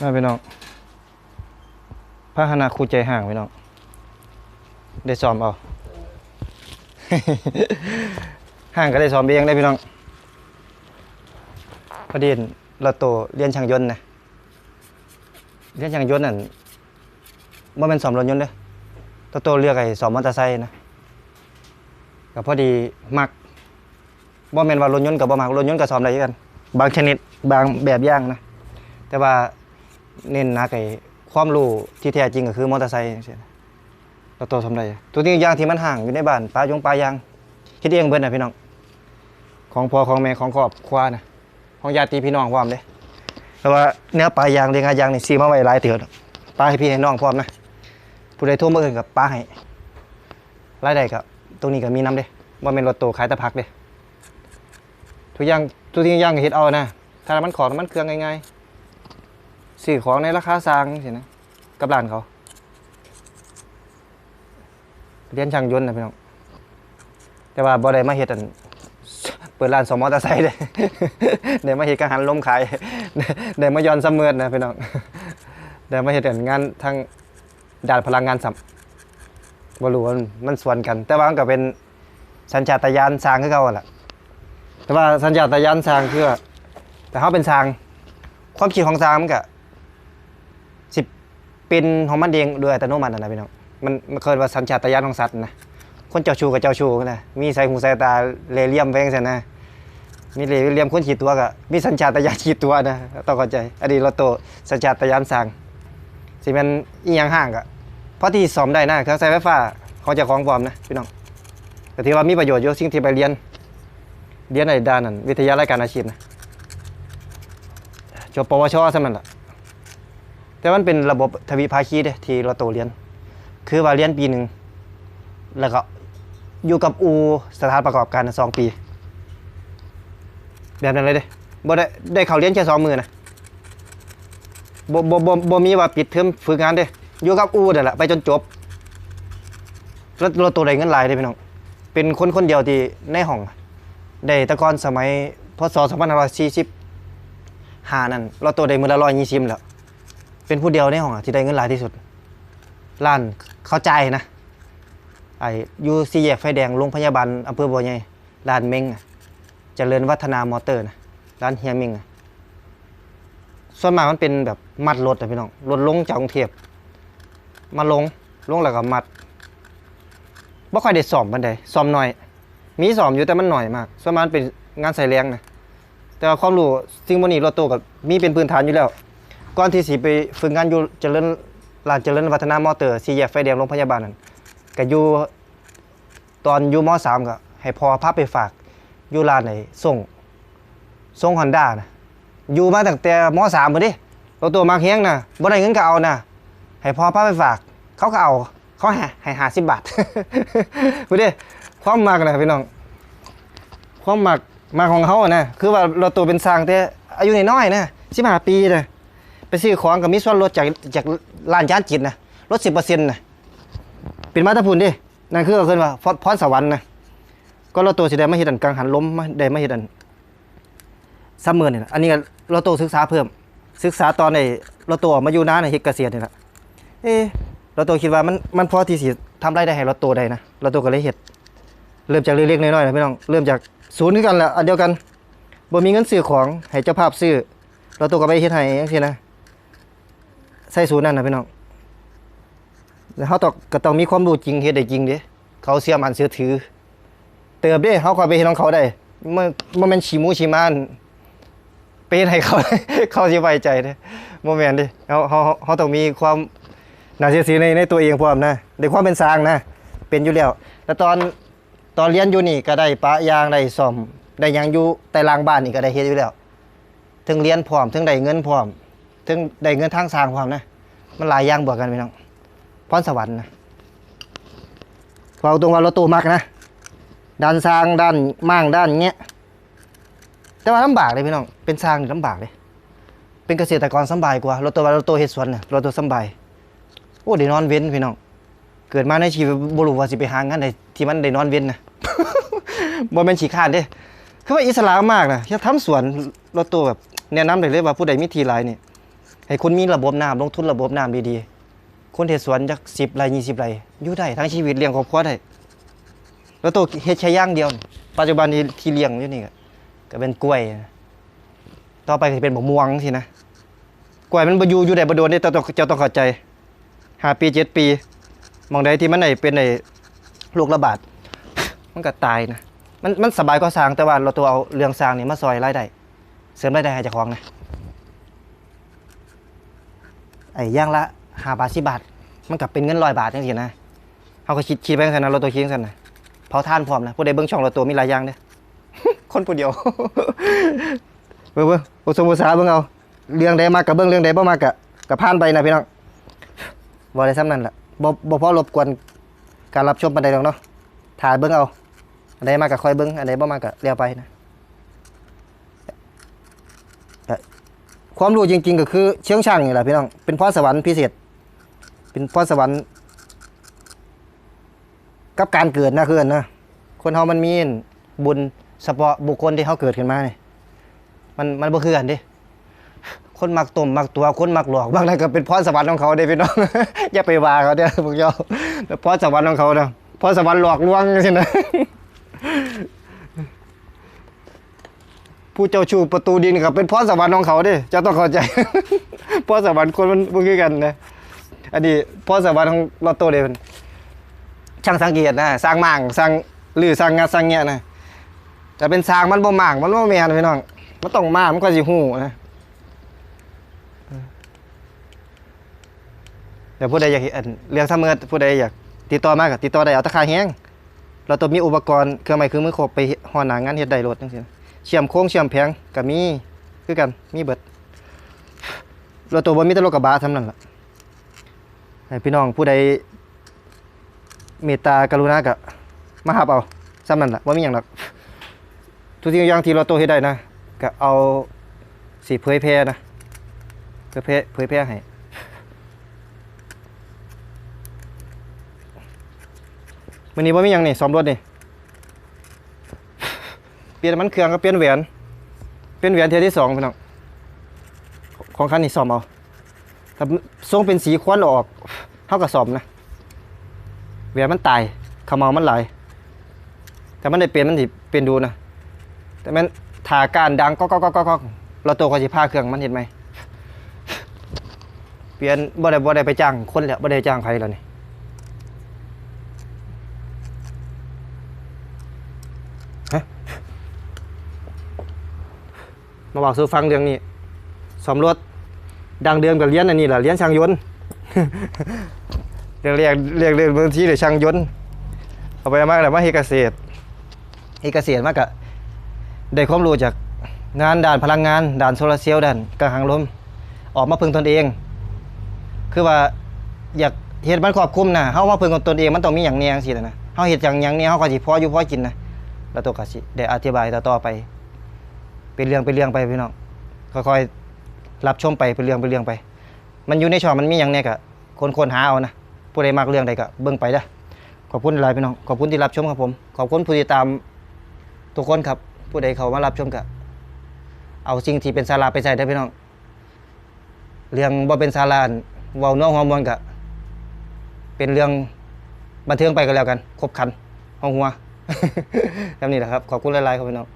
น่าพี่น้องพระหนาครูใจห่างพี่น้อง ได้ซ้อมเอา ห่างก็ได้ซ้อมเองได้พี่น้อง พอดีเราโตเรียนช่างยนต์นะ เรียนช่างยนต์นั่นว่าเป็นซ้อมรถยนต์เด้อตัวโตเรียกไอ้ซ้อมมอเตอร์ไซค์นะก็พอดีมักบ่แม่นว่ารถยนต์กับบ่มักรถยนต์ก็ซ้อมได้คือกัน บางชนิดบางแบบย่างนะ แต่ว่า เน้นนักไอ้ความรู้ที่แท้จริงก็คือมอเตอร์ไซค์จังซี่นะเราโตทำได้ตัวนี้ยางที่มันห่างอยู่ในบ้านปลายงปลายางคิดเองเบิดนะพี่น้อง ของพ่อของแม่ของครอบครัวนะของญาติพี่น้องพร้อมเด้แต่ว่าเนื้อปลายางเรียงอายางนี่ซีมาไว้หลายเถื่อปลาให้พี่ให้น้องพร้อมนะผู้ใดโทรมาเอื่นกับปลาให้รายได้ก็ตรงนี้ก็มีน้ำเด้ว่าเป็นรถโตขายตะพักเด้ทุกอย่างทุกสิ่งอย่างเฮ็ดเอานะ ถ้ามันขอมันเครื่องง่ายๆ ซื้อของในราคาสร้างสินะกับร้านเขาเรียนช่างยนต์นะพี่น้องแต่ว่าบ่ได้มาเฮ็ดอันเปิดร้านสมอเตอร์ไซค์เลยเดี๋ยวมาเฮ็ดกังหันลมขายเดี๋ยวมาย้อนซ้ำเมือนะพี่น้องเดี๋ยวมาเฮ็ดงานทางด้านพลังงานสัมบ่รู้ว่ามันสวนกัน แต่ว่ามันก็เป็นสัญชาตญาณสร้างคือเก่าล่ะแต่ว่าสัญชาตญาณสร้างคือว่าแต่เขาเป็นสร้าง ความคิดของสร้างมันก็ เป็นของมันเองโดยอัตโนมัตินะพี่น้องมันมันเคยว่าสัญชาตญาณของสัตว์นะคนเจ้าชู้กับเจ้าชู้นะมีสายหูสายตาเลเลียมแวงซั่นนะมีเลเลียมคนขีดตัวก็มีสัญชาตญาณขีดตัวนะต้องเข้าใจอันนี้เราโตสัญชาตญาณสร้างสิมันอีหยังห่างก็เพราะที่สอมได้นะเครื่องใช้ไฟฟ้าเของเจ้าของพร้อมนะพี่น้องแต่ที่ว่ามีประโยชน์อยู่สิ่งที่ไปเรียนเรียนในด้านนั้นวิทยาลัยการอาชีพนะจบปวชสำนั้นล่ะ แต่มันเป็นระบบทวิภาคีเด้ที่เราโตเรียน คือว่าเรียนปีหนึ่งแล้วก็อยู่กับอูสถานประกอบการสองปี แบบนั้นเลยเด้บ่ได้ได้เขาเรียนแค่สองมือนะบ่บ่บ่บ่มีว่าปิดเทอมฝึกงานเด้อยู่กับอูนั่นแหละไปจนจบแล้วเราโตได้เงินหลายเด้พี่น้องเป็นคนคนเดียวที่ในห้องได้ตะกอนสมัยพศ2540หานั่นเราโตได้มือละ120แล้ว เป็นผู้เดียวในห้องอะที่ได้เงินหลายที่สุดล้านเข้าใจนะไอ้ยูซีแยกไฟแดงโรงพยาบาลอำเภอบัวใหญ่ร้านเม้งอะเจริญวัฒนามอเตอร์นะร้านเฮียเม้งอะส่วนมากมันเป็นแบบมัดรถอะพี่น้องรถลงจากกรุงเทพมาลงลงแล้วก็มัดบ่ค่อยได้สอมมันใดสอมหน่อย มีสอมอยู่แต่มันหน่อยมากส่วนมากมันเป็นงานใส่แรงนะแต่ว่าความรู้สิ่งพวกนี้รถโตกับมีเป็นพื้นฐานอยู่แล้ว ก่อนที่สิไปฝึกงานอยู่เจริญร้านเจริญวัฒนามอเตอร์ซีแยกไฟแดงโรงพยาบาลนั่นก็อยู่ตอนอยู่มสามก็ให้พอพาไปฝากอยู่ร้านไหนส่งส่งฮอนด้านะอยู่มาตั้งแต่มสามมาดิรถตัวมาเฮียงนะบ่ได้เงินก็เอานะให้พอพาไปฝาก เขาก็เอาเขาให้ให้หาสิบบาทพูดดิความมากนะพี่น้อง ความมากมาของเขาอะนะคือว่าเรถตัวเป็นสร้างแต่อายุน้อยๆนะสิบห้าปีนะไป ซื้อของก็มีส่วนลดจากจากร้านยานจิตนะลดสิบเปอร์เซ็นต์นะเป็นมาตรพูนดินั่นคือเขาเรียกว่าพรสวรรค์นะก็เราโตสิได้มาเฮ็ดอันกังหันล้มมาได้มาเฮ็ดอันซ้ำมือนี่ล่ะอันนี้ก็เราโตศึกษาเพิ่ม ศึกษาตอนในเราโตออกมาอยู่น้าในเฮ็ดเกษตรนี่แหละเอ๊ะเราโตคิดว่ามันมันพอที่สิทำไรได้ให้เราโตได้นะเราโตก็เลยเฮ็ดเริ่มจากเล็กๆน้อยๆนะพี่น้องเริ่มจากศูนย์กันแหละอันเดียวกันบ่มีเงินซื้อของให้เจ้าภาพซื้อเราโตก็ไปเฮ็ดให้จังซี่นะ ใส่ศูนย์นั่นนะพี่น้อง แล้วเขาต้องก็ต้องมีความรู้จริงเฮ็ดได้จริงเด้เขาเสียมันเสียถือ เติบเด้เขาก็ไปเฮ็ดของเขาได้มันมันเป็นชีมูชีมานไปเฮ็ดให้เขา เขาสิไว้ใจเด้บ่แม่นเด้เขาเขาเขาต้องมีความน่าเชื่อถือในในตัวเองพร้อมนะในความเป็นสร้างนะ เป็นอยู่แล้วแล้วตอนตอนเรียนอยู่นี่ก็ได้ปะยางได้ซ่อมได้ยังอยู่แต่ลางบ้านนี่ก็ได้เฮ็ดอยู่แล้วถึงเรียนพร้อมถึงได้เงินพร้อมถึงได้เงินทางสร้างพร้อมนะ มันหลายอย่างบวกกันพี่น้องพรสวรรค์นะพอเอาตรงว่ารถตู้มักนะด้านสร้างด้านมั่งด้านเงี้ยแต่ว่าลำบากเลยพี่น้องเป็นสร้างนี่ลำบากเลยเป็นเกษตรกรสบายกว่ารถตัวว่ารถตู้เฮ็ดสวนน่ะรถตู้สบายโอ้ได้นอนเว้นพี่น้องเกิดมาในชีวิตบ่รู้ว่าสิไปหางานใดที่มันได้นอนเว้นนะบ่แม่นขี้ข้านเด้คือว่าอิสระมากนะแค่ทำสวนรถตู้แบบแนะนำได้เลยว่าผู้ใดมีที่หลายนี่ ให้คุณมีระบบน้ำลงทุนระบบน้ำดีๆ คนเฮ็ดสวนจัก10ไร่20ไร่อยู่ได้ทั้งชีวิตเลี้ยงครอบครัวได้ แล้วตัวเฮ็ดแค่ย่างเดียว ปัจจุบันนี้ที่เลี้ยงอยู่นี่ก็เป็นกล้วย ต่อไปก็เป็นมะม่วงสินะ กล้วยมันบอยู่อยู่ได้บโดนนี่เจ้าต้องเจ้าต้องเข้าใจห้าปีเจ็ดปี มองใดที่มันได้เป็นไอ้โรคระบาด มันก็ตายนะ มันมันสบายก็สร้างแต่ว่าเราตัวเอาเรื่องสร้างนี่มาซอยรายได้ เสริมรายได้ให้เจ้าของนะ ไอ้ย่างละห้าบาทสิบาท มันก็เป็นเงินร้อยบาทจังซี่นะเขาก็คิดคิดไปจังซั่นนะเราตัวคิดจังซั่นนะเผาท่านพร้อมนะผู้ใดเบิ่งช่องเราตัวมีหลายอย่างเด้อคนผู้เดียวเบิ่งเบิ่งโอสมุสาเบิ่งเอาเรื่องใดมากกับเบิ่งเรื่องใดบ่มากกับกับผ่านไปนะพี่น้องบ่ได้ซ้ำนั่นล่ะบ่บ่พอรบกวนการรับชมปานใดดอกเนาะถ่ายเบิ่งเอาอันใดมากกับคอยเบิ้งอันใดบ่มากกับเลี้ยวไปนะ ความรู้จริง ๆ ก็คือเชียงช่างนี่แหละพี่น้อง เป็นพรสวรรค์พิเศษ เป็นพรสวรรค์ กับการเกิดนะคืออันนะ คนเฮามันมีบุญเฉพาะบุคคลที่เขาเกิดขึ้นมาเนี่ยมันมันบ่คือกันดิคนมักต้มมักตัวคนมักหลอกบางนั้นก็เป็นพรสวรรค์ของเขาเด้พี่น้อง อย่าไปว่าเขาเด้อพวกเจ้าพรสวรรค์ของเขาเด้อพรสวรรค์หลอกลวงจังซี่นะ ผู้เจ้าชูประตูดินกับเป็นพรสวรรค์ของเขาเด้เจ้าต้องเข้าใจพรสวรรค์คนมันบ่คือกันนะอันนี้พรสวรรค์ของลอตโต้เด้เป็นช่างสังเกตนะสร้างหม่างสร้างหรือสร้างงัดสร้างเงี้ยนะแต่เป็นสร้างมันบ่หม่างมันบ่แม่นพี่น้องมันต้องมามันก็สิฮู้นะเดี๋ยวผู้ใดอยากเห็นเรื่องเสมอผู้ใดอยากติดต่อมาก็ติดต่อได้เอาตะคาแห้งเราต้องมีอุปกรณ์เครื่องไม้เครื่องมือครบไปหอหนางานเฮ็ดได้รถจังซี่นะ เชื่อมโค้งเชื่อมแผงก็มีคือกันมีเบิดเราตัวบ่มีแต่รถกระบะท่านั้นล่ะพี่น้องผู้ใดเมตตากรุณาก็มาหับเอาซ้ำนั่นล่ะบ่ามีหยังหรอกทุกสิ่งทุกอย่างที่เราตัวเฮ็ดได้นะก็เอาสิเผยแพร่นะเผยแพร่เผยแพร่ให้มื้อนี้บ่ามีหยังนี่ซ่อมรถนี่ ลี่ยนมันเครื่องก็เปลี่ยนแหวน เปลี่ยนแหวนเทียที่สองพี่น้องของคันนี้ซ่อมเอาถ้าทรงเป็นสีควันออกเท่ากับซ่อมนะแหวนมันตายขมเมามันไหลแต่มันได้เปลี่ยนมันสิเปลี่ยนดูนะแต่มันถาการดังก็ก็ก็ก็ก็เราตัวก็สิพาเครื่องมันเห็นไหมเปลี่ยนบ่ได้บ่ได้ไปจ้างคนแล้วบ่ได้จ้างใครแล้วนี่ มาบอกสู่ฟังเรื่องนี้สมรถดังเดิมกับเลี้ยนอันนี้แหละเลี้ยนช่างยนต์เรียกเรียกเรียกเรียกบางทีเลยช่างยนต์เอาไปมากแต่ว่าเฮดเกษตรเฮดเกษตรมากอะได้ความรู้จากงานด้านพลังงานด้านโซลาร์เซลล์ด้านกังหันลม ออกมาพึ่งตนเอง คือว่าอยากเฮ็ดมันครอบคุมนะเฮาว่าพึ่งตนเองมันต้องมีอย่างแนจังซี่นะเฮาเฮ็ดอย่างอย่างนี้เฮาก็สิพออยู่พอกินนะแล้วตัวก็สิได้อธิบายต่อๆไป เป็นเรื่องเป็นเรื่องไปพี่น้องค่อยๆรับชมไปเป็นเรื่องเป็นเรื่องไป มันอยู่ในช่องมันมีอย่างเนี้ยกะคนคนหาเอานะผู้ใดมักเรื่องใดก็เบิ่งไปเด้อขอบคุณหลายพี่น้องขอบคุณที่รับชมครับผม ขอบคุณผู้ติดตามทุกคนครับ ผู้ใดเขามารับชมกะเอาสิ่งที่เป็นสาระไปใส่ได้พี่น้อง เรื่องบ่เป็นสาระอั่นเว้าเน้องฮอร์โมนกะเป็นเรื่องบันเทิงไปก็แล้วกัน ครบคันห้องหัวแบบนี้แหละครับ ขอบคุณหลายๆครับพี่น้อง